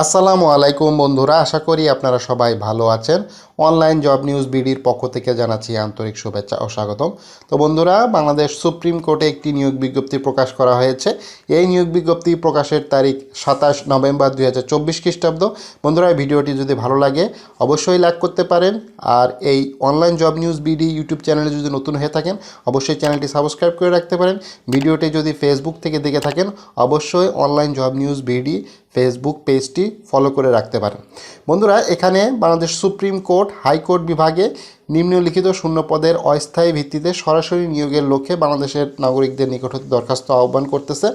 আসসালামু আলাইকুম বন্ধুরা, আশা করি আপনারা সবাই ভালো আছেন। অনলাইন জব নিউজ বিডির পক্ষ থেকে জানাচ্ছি আন্তরিক শুভেচ্ছা ও স্বাগতম। তো বন্ধুরা, বাংলাদেশ সুপ্রিম কোর্টে একটি নিয়োগ বিজ্ঞপ্তি প্রকাশ করা হয়েছে। এই নিয়োগ বিজ্ঞপ্তি প্রকাশের তারিখ সাতাশ নভেম্বর দুই হাজার চব্বিশ খ্রিস্টাব্দ। বন্ধুরা ভিডিওটি যদি ভালো লাগে, অবশ্যই লাইক করতে পারেন। আর এই online job news BD YouTube চ্যানেলে যদি নতুন হয়ে থাকেন, অবশ্যই চ্যানেলটি সাবস্ক্রাইব করে রাখতে পারেন। ভিডিওটি যদি ফেসবুক থেকে দেখে থাকেন, অবশ্যই online job news BD Facebook পেজটি ফলো করে রাখতে পারেন। বন্ধুরা এখানে বাংলাদেশ সুপ্রিম কোর্ট হাইকোর্ট বিভাগে নিম্নলিখিত শূন্য পদের অস্থায়ী ভিত্তিতে সরাসরি নিয়োগের লক্ষ্যে বাংলাদেশের নাগরিকদের নিকট হতে দরখাস্ত আহ্বান করতেছে।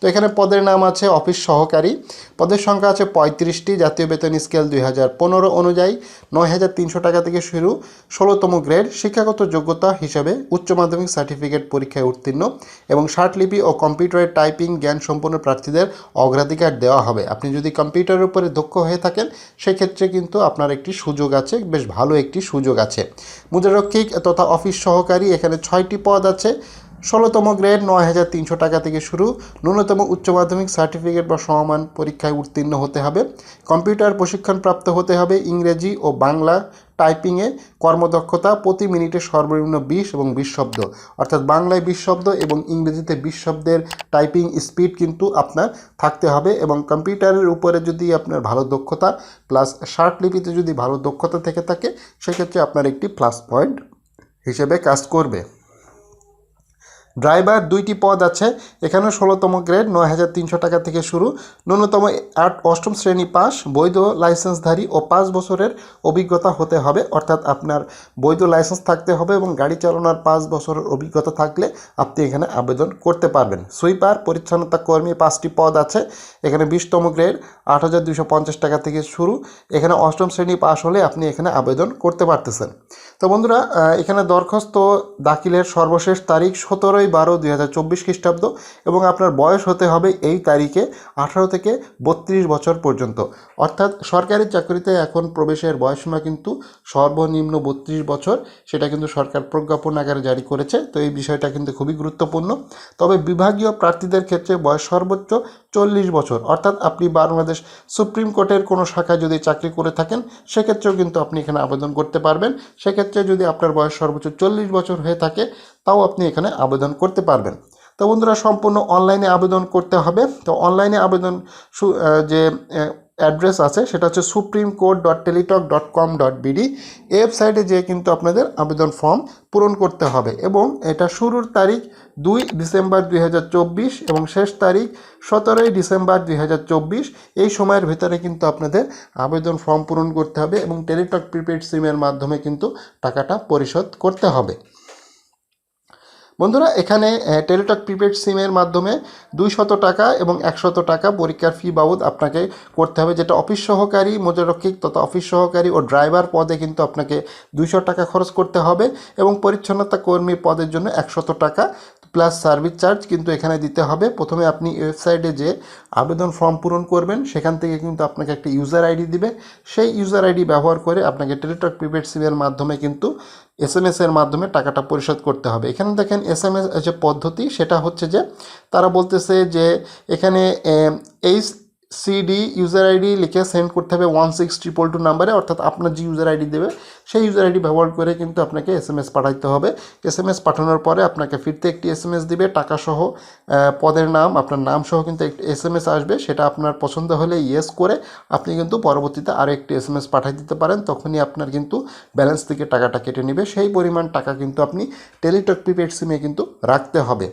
তো এখানে পদের নাম আছে অফিস সহকারী। পদের সংখ্যা আছে পঁয়ত্রিশটি। জাতীয় বেতন স্কেল দুই হাজার পনেরো অনুযায়ী নয় হাজার তিনশো টাকা থেকে শুরু ষোলোতম গ্রেড। শিক্ষাগত যোগ্যতা হিসাবে উচ্চ মাধ্যমিক সার্টিফিকেট পরীক্ষায় উত্তীর্ণ এবং ষাটলিপি ও কম্পিউটারের টাইপিং জ্ঞান সম্পন্ন প্রার্থীদের অগ্রাধিকার দেওয়া হবে। আপনি যদি কম্পিউটারের উপরে দক্ষ হয়ে থাকেন, সেক্ষেত্রে কিন্তু আপনার একটি সুযোগ আছে, বেশ ভালো একটি সুযোগ আছে। মুদ্রারক্ষিক তথা অফিস সহকারী এখানে ছয়টি পদ আছে। ষোলোতম গ্রেড নয় হাজার তিনশো টাকা থেকে শুরু ন্যূনতম উচ্চ মাধ্যমিক সার্টিফিকেট বা সমমান পরীক্ষায় উত্তীর্ণ হতে হবে। কম্পিউটার প্রশিক্ষণপ্রাপ্ত হতে হবে ইংরেজি ও বাংলা টাইপিংয়ে। কর্মদক্ষতা প্রতি মিনিটে সর্বনিম্ন বিশ এবং বিশ শব্দ। অর্থাৎ বাংলায় বিশ শব্দ এবং ইংরেজিতে বিশ শব্দের টাইপিং স্পিড কিন্তু আপনার থাকতে হবে এবং কম্পিউটারের উপরে যদি আপনার ভালো দক্ষতা প্লাস শার্ট লিপিতে যদি ভালো দক্ষতা থেকে থাকে, সেক্ষেত্রে আপনার একটি প্লাস পয়েন্ট হিসেবে কাজ করবে। ড্রাইভার, দুইটি পদ আছে। এখানে ষোলোতম গ্রেড নয় হাজার তিনশো টাকা থেকে শুরু। ন্যূনতম আট অষ্টম শ্রেণি পাস, বৈধ লাইসেন্সধারী ও পাঁচ বছরের অভিজ্ঞতা হতে হবে। অর্থাৎ আপনার বৈধ লাইসেন্স থাকতে হবে এবং গাড়ি চালানোর পাঁচ বছরের অভিজ্ঞতা থাকলে আপনি এখানে আবেদন করতে পারবেন। সুইপার, পরিচ্ছন্নতা কর্মী পাঁচটি পদ আছে। এখানে বিশতম গ্রেড, আট হাজার দুশো পঞ্চাশ টাকা থেকে শুরু। এখানে অষ্টম শ্রেণি পাস হলে আপনি এখানে আবেদন করতে পারতেছেন। তো বন্ধুরা এখানে দরখাস্ত দাখিলের সর্বশেষ তারিখ সতেরোই বারো দুই হাজার চব্বিশ খ্রিস্টাব্দ এবং আপনার বয়স হতে হবে এই তারিখে আঠারো থেকে বত্রিশ বছর পর্যন্ত। অর্থাৎ সরকারি চাকরিতে এখন প্রবেশের বয়সসীমা কিন্তু সর্বনিম্ন বত্রিশ বছর। সেটা কিন্তু সরকার প্রজ্ঞাপন আকারে জারি করেছে, তো এই বিষয়টা কিন্তু খুবই গুরুত্বপূর্ণ। তবে বিভাগীয় প্রার্থীদের ক্ষেত্রে বয়স সর্বোচ্চ চল্লিশ বছর। অর্থাৎ আপনি বাংলাদেশ সুপ্রিম কোর্টের কোনো শাখায় যদি চাকরি করে থাকেন, সেক্ষেত্রেও কিন্তু আপনি এখানে আবেদন করতে পারবেন। সেক্ষেত্রে যদি আপনার বয়স সর্বোচ্চ চল্লিশ বছর হয়ে থাকে তাও আপনি এখানে আবেদন করতে পারবেন। তো বন্ধুরা, সম্পূর্ণ অনলাইনে আবেদন করতে হবে। তো অনলাইনে আবেদন যে অ্যাড্রেস আছে, সেটা হচ্ছে supreme court dot Teletalk dot com dot BD ওয়েবসাইটে যেয়ে কিন্তু আপনাদের আবেদন ফর্ম পূরণ করতে হবে এবং এটা শুরুর তারিখ দুই ডিসেম্বর দুই হাজার চব্বিশ এবং শেষ তারিখ সতেরোই ডিসেম্বর দুই হাজার চব্বিশ। এই সময়ের ভিতরে কিন্তু আপনাদের আবেদন ফর্ম পূরণ করতে হবে এবং টেলিটক প্রিপেড সিমের মাধ্যমে কিন্তু টাকাটা পরিশোধ করতে হবে। বন্ধুরা, এখানে টেলিটক প্রিপেড সিমের মাধ্যমে দুইশত টাকা এবং একশত টাকা পরীক্ষার ফি বাবদ আপনাকে করতে হবে। যেটা অফিস সহকারী মজুরক্ষিক তথা অফিস সহকারী ও ড্রাইভার পদে কিন্তু আপনাকে দুইশো টাকা খরচ করতে হবে এবং পরিচ্ছন্নতা কর্মী পদের জন্য একশত টাকা। প্লাস সার্ভিস চার্জ কিন্তু এখানে দিতে হবে। প্রথমে আপনি ওয়েবসাইটে যে আবেদন ফর্ম পূরণ করবেন, সেখান থেকে কিন্তু আপনাকে একটা ইউজার আইডি দিবে। সেই ইউজার আইডি ব্যবহার করে আপনাকে টেলিটক প্রিপেড সিমের মাধ্যমে কিন্তু এস এম এর মাধ্যমে টাকাটা পরিশোধ করতে হবে। এখানে দেখেন এস এম এস যে পদ্ধতি, সেটা হচ্ছে যে তারা বলতেছে যে এখানে এইচ সিডি ইউজার আইডি লিখে সেন্ড করতে হবে ওয়ান সিক্স ট্রিপল টু নাম্বারে অর্থাৎ আপনার যে ইউজার আইডি দেবে সেই ইউজার আইডি ব্যবহার করে কিন্তু আপনাকে এস এম এস পাঠাইতে হবে। এস এম এস পাঠানোর পরে আপনাকে ফিরতে একটি এস এম এস দিবে টাকা সহ আহ, পদের নাম আপনার নাম সহ কিন্তু একটি এস এম এস আসবে সেটা আপনার পছন্দ হলে ইয়েস করে আপনি কিন্তু পরবর্তীতে আরও একটি এস এম এস পাঠিয়ে দিতে পারেন তখনই আপনার কিন্তু ব্যালেন্স থেকে টাকাটা কেটে নেবে। সেই পরিমাণ টাকা কিন্তু আপনি টেলিটক প্রিপেড সিমে কিন্তু রাখতে হবে।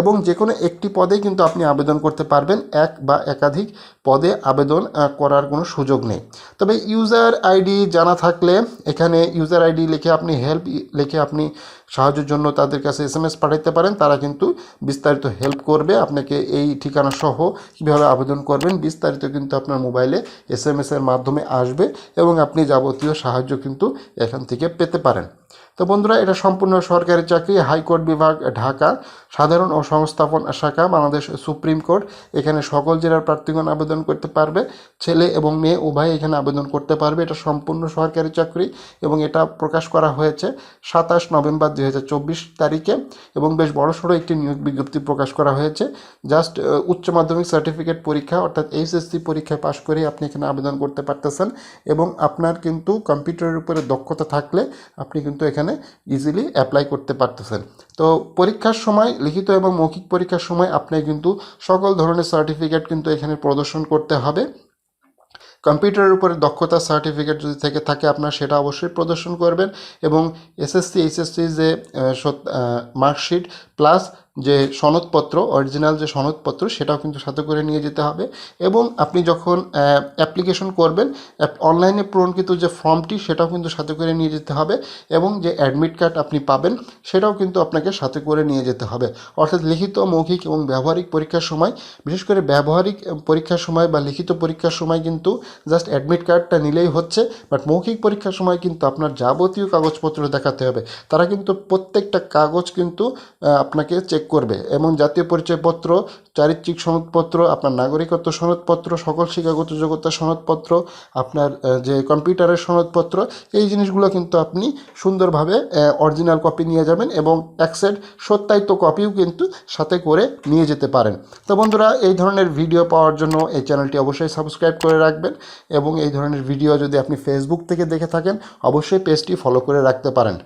এবং যে কোনো একটি পদে কিন্তু আপনি আবেদন করতে পারবেন। এক বা একাধিক পদে আবেদন করার কোনো সুযোগ নেই। তবে ইউজার আইডি জানা থাকলে এখানে ইউজার আইডি লিখে আপনি, হেল্প লিখে আপনি সাহায্যের জন্য তাদের কাছে এস এম এস পাঠাতে পারেন, তারা কিন্তু বিস্তারিত হেল্প করবে, আপনাকে এই ঠিকানা সহ কীভাবে আবেদন করবেন বিস্তারিত কিন্তু আপনার মোবাইলে এস এম এর মাধ্যমে আসবে এবং আপনি যাবতীয় সাহায্য কিন্তু এখান থেকে পেতে পারেন। তো বন্ধুরা, এটা সম্পূর্ণ সরকারি চাকরি, হাইকোর্ট বিভাগ, ঢাকা, সাধারণ ও সংস্থাপন শাখা, বাংলাদেশ সুপ্রিম কোর্ট। এখানে সকল জেলার প্রার্থীগণ আবেদন করতে পারবে, ছেলে এবং মেয়ে উভয় এখানে আবেদন করতে পারবে। এটা সম্পূর্ণ সরকারি চাকরি এবং এটা প্রকাশ করা হয়েছে সাতাশ নভেম্বর দুই হাজার চব্বিশ তারিখে এবং বেশ বড়সড় একটি নিয়োগ বিজ্ঞপ্তি প্রকাশ করা হয়েছে। জাস্ট উচ্চ মাধ্যমিক সার্টিফিকেট পরীক্ষা অর্থাৎ এইচএসসি পরীক্ষায় পাশ করে আপনি এখানে আবেদন করতে পারতেছেন এবং আপনার কিন্তু কম্পিউটারের উপরে দক্ষতা থাকলে আপনি কিন্তু এখানে ইজিলি অ্যাপ্লাই করতে পারতেছেন। তো পরীক্ষার সময়, লিখিত এবং মৌখিক পরীক্ষার সময় আপনি কিন্তু সকল ধরনের সার্টিফিকেট কিন্তু এখানে প্রদর্শন করতে হবে। কম্পিউটারের উপরে দক্ষতা সার্টিফিকেট যদি থেকে থাকে, আপনার সেটা অবশ্যই প্রদর্শন করবেন এবং এসএসসি, এইচএসসি যে মার্কশিট প্লাস যে সনদপত্র অরিজিনাল যে সনদপত্র, সেটাও কিন্তু সাথে করে নিয়ে যেতে হবে। এবং আপনি যখন অ্যাপ্লিকেশন করবেন অনলাইনে পূরণকৃত যে ফর্মটি, সেটাও কিন্তু সাথে করে নিয়ে যেতে হবে। এবং যে অ্যাডমিট কার্ড আপনি পাবেন, সেটাও কিন্তু আপনাকে সাথে করে নিয়ে যেতে হবে। অর্থাৎ লিখিত, মৌখিক এবং ব্যবহারিক পরীক্ষার সময়, বিশেষ করে ব্যবহারিক পরীক্ষার সময় বা লিখিত পরীক্ষার সময় কিন্তু জাস্ট অ্যাডমিট কার্ডটা নিলেই হচ্ছে। বাট মৌখিক পরীক্ষার সময় কিন্তু আপনার যাবতীয় কাগজপত্র দেখাতে হবে। তারা কিন্তু প্রত্যেকটা কাগজ কিন্তু আপনাকে চেক করবে। এবং জাতীয় পরিচয়পত্র, চারিত্রিক সনদপত্র, আপনার নাগরিকত্ব সনদপত্র, সকল শিক্ষাগত যোগ্যতা সনদপত্র, আপনার যে কম্পিউটারের সনদপত্র, এই জিনিসগুলো কিন্তু আপনি সুন্দরভাবে অরিজিনাল কপি নিয়ে যাবেন এবং সেট সত্যায়িত কপিও কিন্তু সাথে করে নিয়ে যেতে পারেন। তো বন্ধুরা, এই ধরনের ভিডিও পাওয়ার জন্য এই চ্যানেলটি অবশ্যই সাবস্ক্রাইব করে রাখবেন এবং এই ধরনের ভিডিও যদি আপনি ফেসবুক থেকে দেখে থাকেন, অবশ্যই পেজটি ফলো করে রাখতে পারেন।